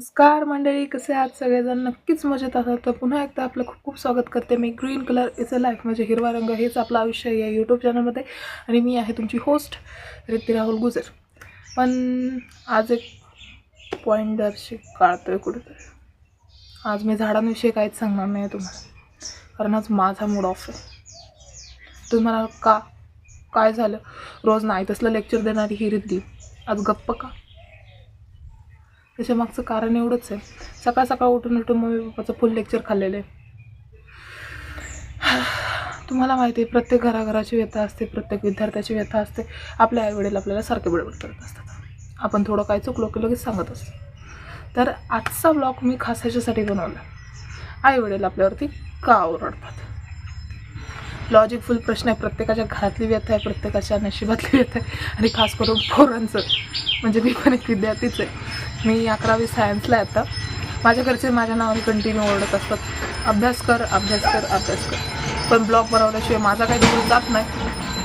नमस्कार मंडळी कसे आहात सगळेजण? नक्कीच मजेत असाल तर पुन्हा एकदा आपलं खूप खूप स्वागत करते मी green colour is a life म्हणजे हिरवा रंग. हेच आपलं आयुष्य आहे या यूट्यूब चॅनलमध्ये आणि मी आहे तुमची होस्ट रिती राहुल गुजर. पण आज एक पॉईंट दर्शी काढतोय कुठेतरी. आज मी झाडांविषयी काहीच सांगणार नाही आहे तुम्हाला. कारण आज माझा मूड ऑफ आहे. तुम्हाला का काय झालं? रोज नाही तसलं लेक्चर देणारी ही रिद्धी. आज गप्प का? त्याच्या मागचं कारण एवढंच आहे. सकाळ सकाळ उठून उठून मम्मी पप्पाचं फुल लेक्चर खाल्लेलं आहे. तुम्हाला माहिती आहे प्रत्येक घराघराची व्यथा असते प्रत्येक विद्यार्थ्याची व्यथा असते. आपल्या आईवडील आपल्याला सारखे बडबड करत असतात. आपण थोडं काय चुकलो की लगेच सांगत असतो. तर आजचा ब्लॉग मी खास ह्याच्यासाठी बनवला आईवडील आपल्यावरती का ओरडतात? लॉजिकफुल प्रश्न आहे. प्रत्येकाच्या घरातली व्यथा आहे प्रत्येकाच्या नशिबातली व्यथा आहे. आणि खास करून पोरांचं. म्हणजे मी पण एक विद्यार्थीच आहे. मी अकरावी सायन्सला आहे आता. माझ्या घरचे माझ्या नावाने कंटिन्यू ओरडत असतात. अभ्यास कर अभ्यास कर अभ्यास कर. पण ब्लॉग बनवल्याशिवाय माझा काही दिवस जात नाही.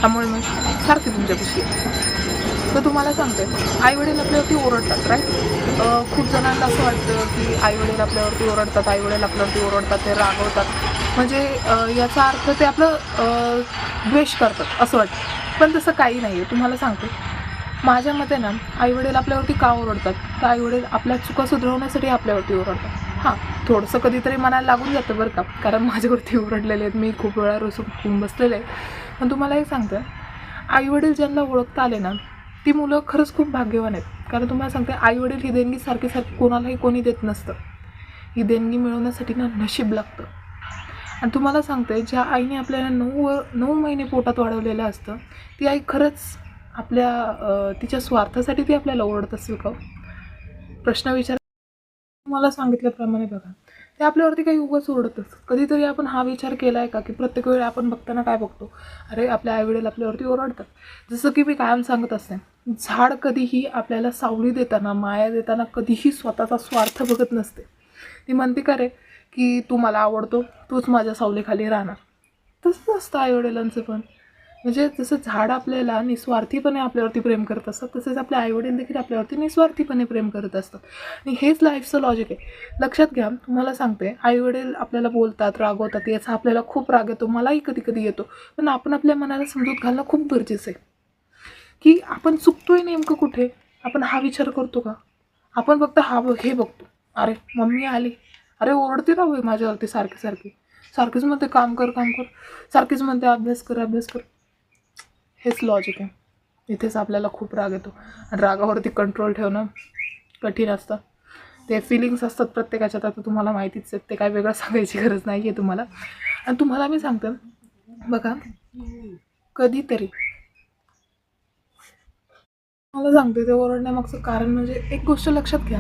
त्यामुळे मी सारखी तुमच्यापाशी तर तुम्हाला सांगते आईवडील आपल्यावरती ओरडतात राईट खूप जणांना असं वाटतं की आईवडील आपल्यावरती ओरडतात आईवडील आपल्यावरती ओरडतात ते रागवतात. म्हणजे याचा अर्थ ते आपलं द्वेष करतात असं वाटतं. पण तसं काही नाही आहे तुम्हाला सांगते माझ्या मते ना आईवडील आपल्यावरती का ओरडतात? तर आईवडील आपल्या चुका सुधारवण्यासाठी आपल्यावरती ओरडतात. हां थोडंसं कधीतरी मनाला लागून जातं बरं का कारण माझ्यावरती ओरडलेले आहेत. मी खूप वेळा रुसून बसलेले आहे. पण तुम्हाला एक सांगते आईवडील ज्यांना ओळखता आले ना ती मुलं खरंच खूप भाग्यवान आहेत. कारण तुम्हाला सांगते आईवडील ही देणगी सारखी सारखी कोणालाही कोणी देत नसतं. ही देणगी मिळवण्यासाठी ना नशीब लागतं. आणि तुम्हाला सांगते ज्या आईने आपल्याला नऊ व नऊ महिने पोटात वाढवलेलं असतं ती आई खरंच आपल्या तिच्या स्वार्थासाठी ती आपल्याला ओरडत असेल का प्रश्न विचार मला सांगितल्याप्रमाणे बघा ते आपल्यावरती काही उगाच ओरडत असतात कधीतरी आपण हा विचार केला आहे का की प्रत्येक वेळी आपण बघताना काय बघतो? अरे आपल्या आईवडील आपल्यावरती ओरडतात. जसं की मी कायम सांगत असते झाड कधीही आपल्याला सावली देताना माया देताना कधीही स्वतःचा स्वार्थ बघत नसते. ती म्हणते का रे की तू मला आवडतो तूच माझ्या सावलीखाली राहणार. तसंच असतं आईवडिलांचं पण. म्हणजे जसं झाड आपल्याला निस्वार्थीपणे आपल्यावरती प्रेम करत असतात तसेच आपले आईवडील देखील आपल्यावरती निस्वार्थीपणे प्रेम करत असतात. आणि हेच लाईफचं लॉजिक आहे. लक्षात घ्या तुम्हाला सांगते आईवडील आपल्याला बोलतात रागवतात याचा आपल्याला खूप राग येतो मलाही कधी कधी येतो. पण आपण आपल्या मनाला समजूत घालणं खूप गरजेचं आहे. की आपण चुकतोय नेमकं कुठे? आपण हा विचार करतो का? आपण फक्त हा बघ हे बघतो. अरे मम्मी आली. अरे ओरडते राहू माझ्यावरती सारखी सारखी सारखीच म्हणते काम कर काम कर. सारखीच म्हणते अभ्यास कर अभ्यास कर. हेच लॉजिक आहे. इथेच आपल्याला खूप राग येतो. आणि रागावरती कंट्रोल ठेवणं कठीण असतं. ते फिलिंग्स असतात प्रत्येकाच्या आता तुम्हाला माहितीच आहेत ते काय वेगळं सांगायची गरज नाही आहे तुम्हाला. आणि तुम्हाला मी सांगते बघा कधीतरी मला सांगते ते ओरडण्यामागचं कारण म्हणजे एक गोष्ट लक्षात घ्या.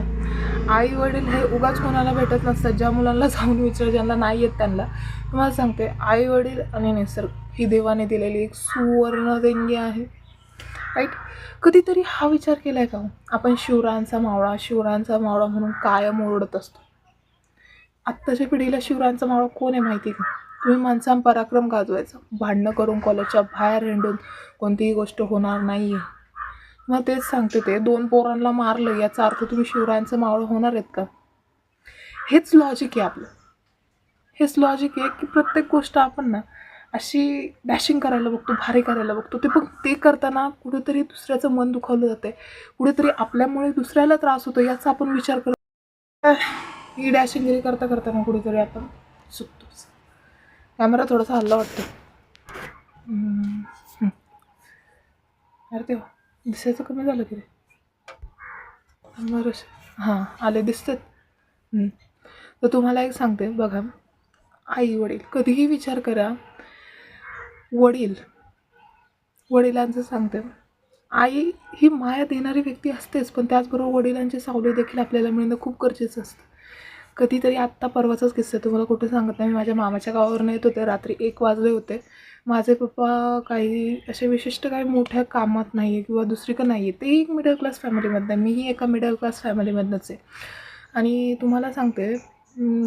आई वडील हे उगाच कोणाला भेटत नसतात. ज्या मुलांना जाऊन विचार ज्यांना नाही येत त्यांना. तुम्हाला सांगते आई वडील आणि निसर्ग ही देवाने दिलेली एक सुवर्ण देणगी आहे. राईट कधीतरी हा विचार केला आहे का हो? आपण शिवरायांचा मावळा शिवरायांचा मावळा म्हणून कायम ओरडत असतो. आत्ताच्या पिढीला शिवरायांचा मावळा कोण आहे माहिती आहे का? तुम्ही माणसां पराक्रम गाजवायचा. भांडणं करून कॉलेजच्या बाहेर हिंडून कोणतीही गोष्ट होणार नाही आहे मग तेच सांगते ते. दोन पोरांना मारलं याचा अर्थ तुम्ही शिवरायांचं मावळं होणार आहेत का? हेच लॉजिक आहे आपलं. हेच लॉजिक आहे की प्रत्येक गोष्ट आपण ना अशी डॅशिंग करायला बघतो भारी करायला बघतो. ते पण ते करताना कुठेतरी दुसऱ्याचं मन दुखावलं जाते कुठेतरी आपल्यामुळे दुसऱ्याला त्रास होतो याचा आपण विचार करतो ही डॅशिंगगिरी करता करताना कुठेतरी आपण चुकतोच कॅमेरा थोडासा हल्ला वाटतो. अरे तेव्हा दिसायचं कमी झालं की रे. बरं हां आले दिसतात. तर तुम्हाला एक सांगते बघा. आई वडील कधीही विचार करा वडील वडिलांचं सांगते. आई ही माया देणारी व्यक्ती असतेच पण त्याचबरोबर वडिलांची सावली देखील आपल्याला मिळणं खूप गरजेचं असतं. कधीतरी आत्ता परवाचाच किस्सा आहे, तुम्हाला कुठे सांगत नाही. मी माझ्या मामाच्या गावावरून येत होते. रात्री एक वाजले होते. माझे पप्पा काही असे विशिष्ट काही मोठ्या कामात नाही आहे किंवा दुसरीकडं नाही आहे ते एक मिडल क्लास फॅमिलीमधनं आहे मीही एका मिडल क्लास फॅमिलीमधनंच आहे. आणि तुम्हाला सांगते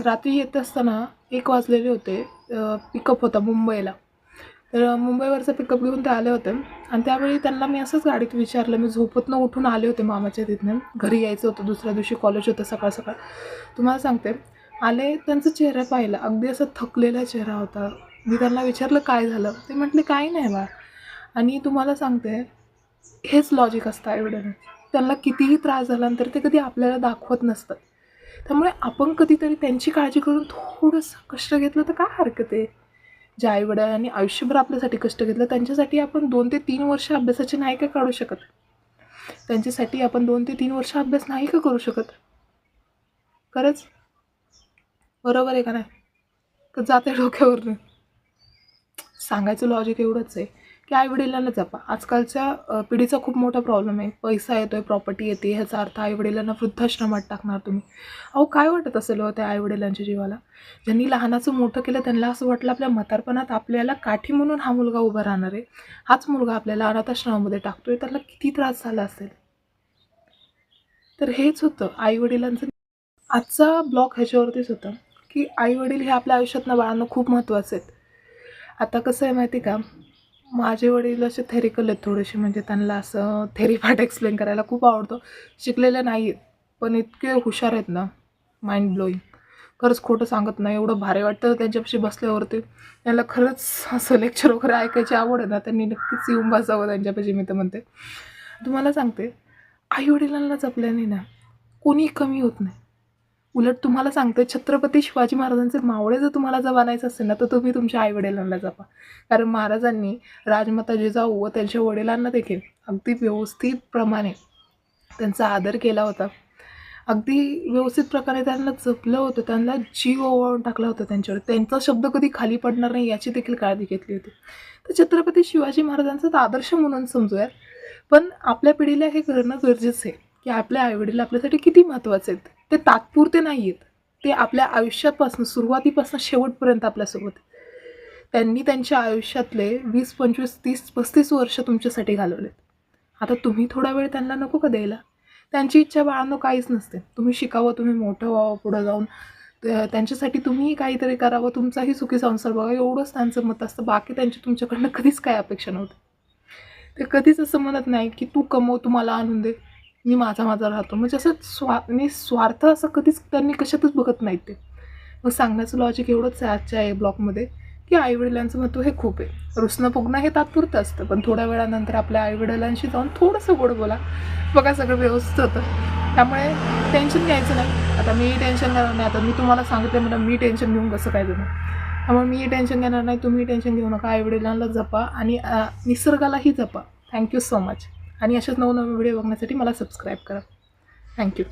रात्री येत असताना एक वाजलेले होते पिकअप होता मुंबईला. तर मुंबईवरचं पिकअप घेऊन ते आले होते. आणि त्यावेळी त्यांना मी असंच गाडीत विचारलं. मी झोपतनं उठून आले होते मामाच्या तिथनं. घरी यायचं होतं दुसऱ्या दिवशी कॉलेज होतं सकाळ सकाळ. तुम्हाला सांगते आले त्यांचा चेहरा पाहिला. अगदी असं थकलेला चेहरा होता. मी त्यांना विचारलं काय झालं? ते म्हटले काही नाही बा. आणि तुम्हाला सांगते हेच लॉजिक असतं एवढं त्यांना कितीही त्रास झाल्यानंतर ते कधी आपल्याला दाखवत नसतात. त्यामुळे आपण कधीतरी त्यांची काळजी करून थोडंसं कष्ट घेतलं तर काय हरकत आहे? ज्या आईवडिलांनी आयुष्यभर आपल्यासाठी कष्ट घेतलं त्यांच्यासाठी आपण दोन ते तीन वर्ष अभ्यासाचे नाही का काढू शकत? त्यांच्यासाठी आपण दोन ते तीन वर्ष अभ्यास नाही का करू शकत? खरंच? बरोबर आहे का नाही? का जाते डोक्यावरून. सांगायचं लॉजिक एवढंच आहे. की आईवडिलांना जपा. आजकालच्या पिढीचा खूप मोठा प्रॉब्लेम आहे. पैसा येतोय प्रॉपर्टी येते ह्याचा अर्थ आईवडिलांना वृद्धाश्रमात टाकणार तुम्ही. अहो काय वाटत असेल हो त्या आईवडिलांच्या जीवाला? ज्यांनी लहानाचं मोठं केलं त्यांना असं वाटलं आपल्या म्हातारपणात आपल्याला काठी म्हणून हा मुलगा उभा राहणार आहे. हाच मुलगा आपल्याला अनाथाश्रमामध्ये टाकतोय त्याला किती त्रास झाला असेल? तर हेच होतं आईवडिलांचं. आजचा ब्लॉग ह्याच्यावरतीच होता की आईवडील हे आपल्या आयुष्यातनं बाळांना खूप महत्त्वाचे आहेत. आता कसं आहे माहिती का? माझे वडील असे थेरिकल आहेत थोडेसे म्हणजे त्यांना असं थेरी पार्ट एक्सप्लेन करायला खूप आवडतं. शिकलेले नाही आहेत पण इतके हुशार आहेत ना माइंड ब्लोईंग खरंच खोटं सांगत नाही एवढं भारी वाटतं त्यांच्यापाशी बसल्यावरती. त्यांना खरंच असं लेक्चर वगैरे ऐकायची आवड आहे ना त्यांनी नक्कीच येऊन बसावं त्यांच्यापाशी मी तर म्हणते. तुम्हाला सांगते आईवडिलांना जपल्याने ना कोणी कमी होत नाही. उलट तुम्हाला सांगते छत्रपती शिवाजी महाराजांचे मावळे जर तुम्हाला जर बनायचं असेल ना तर तुम्ही तुमच्या आईवडिलांना जपा. कारण महाराजांनी राजमाता जिजाऊ व त्यांच्या वडिलांना देखील अगदी व्यवस्थितप्रमाणे त्यांचा आदर केला होता. अगदी व्यवस्थित प्रकारे त्यांना जपलं होतं त्यांना जीव ओवाळून टाकला होता त्यांच्यावर. त्यांचा शब्द कधी खाली पडणार नाही याची देखील काळजी घेतली होती. तर छत्रपती शिवाजी महाराजांचा तर आदर्श म्हणून समजूयात पण आपल्या पिढीला हे करणं गरजेचं आहे की आपल्या आईवडील आपल्यासाठी किती महत्त्वाचे आहेत. ते तात्पुरते नाही आहेत ते आपल्या आयुष्यापासून सुरुवातीपासून शेवटपर्यंत आपल्यासोबत त्यांनी त्यांच्या आयुष्यातले वीस पंचवीस तीस पस्तीस वर्ष तुमच्यासाठी घालवलेत. आता तुम्ही थोडा वेळ त्यांना नको का द्यायला? त्यांची इच्छा बाळांनो काहीच नसते. तुम्ही शिकावं तुम्ही मोठं व्हावं पुढं जाऊन. त्यांच्यासाठी तुम्ही काहीतरी करावं तुमचाही सुखी संसार बघा एवढंच त्यांचं मत असतं. बाकी त्यांची तुमच्याकडनं कधीच काय अपेक्षा नव्हती. ते कधीच असं म्हणत नाही की तू कमव तुम्हाला आणून दे. मी माझा माझा राहतो. म्हणजे असं स्वा निस्वार्थ असं कधीच त्यांनी कशातच बघत नाहीत ते. मग सांगण्याचं लॉजिक एवढंच आहे आजच्या या ब्लॉगमध्ये की आईवडिलांचं महत्त्व हे खूप आहे. रुसणं फुगणं हे तात्पुरतं असतं पण थोड्या वेळानंतर आपल्या आईवडिलांशी जाऊन थोडंसं गोड बोला. बघा सगळं व्यवस्थित होतं. त्यामुळे टेन्शन घ्यायचं नाही. आता मी टेन्शन घेणार नाही. आता मी तुम्हाला सांगते मला मी टेन्शन घेऊन कसं काय देणार त्यामुळे मी टेन्शन घेणार नाही. तुम्ही टेन्शन घेऊ नका. आईवडिलांना जपा आणि निसर्गालाही जपा. थँक्यू सो मच आणि असेच नवनवे व्हिडिओ बघण्यासाठी मला सबस्क्राईब करा. थँक्यू